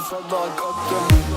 sadakat demin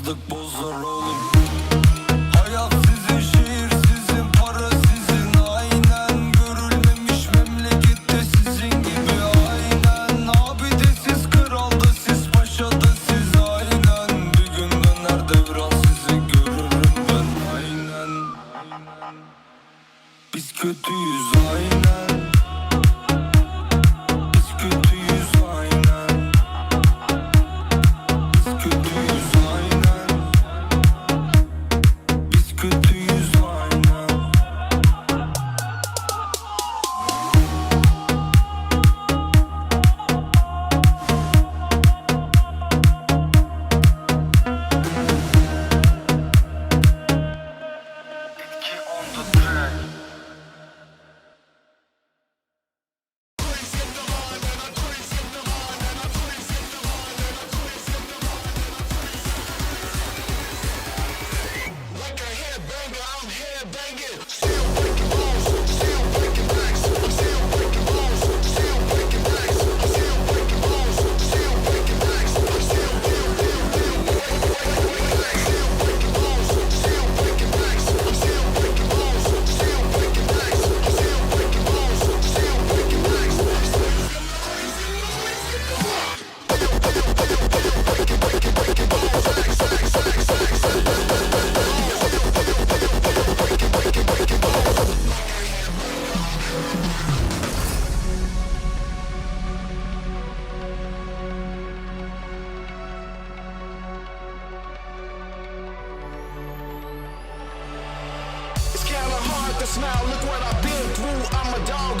Yalnızlık bozar oğlum. smile, look what I've been through. I'm a dog.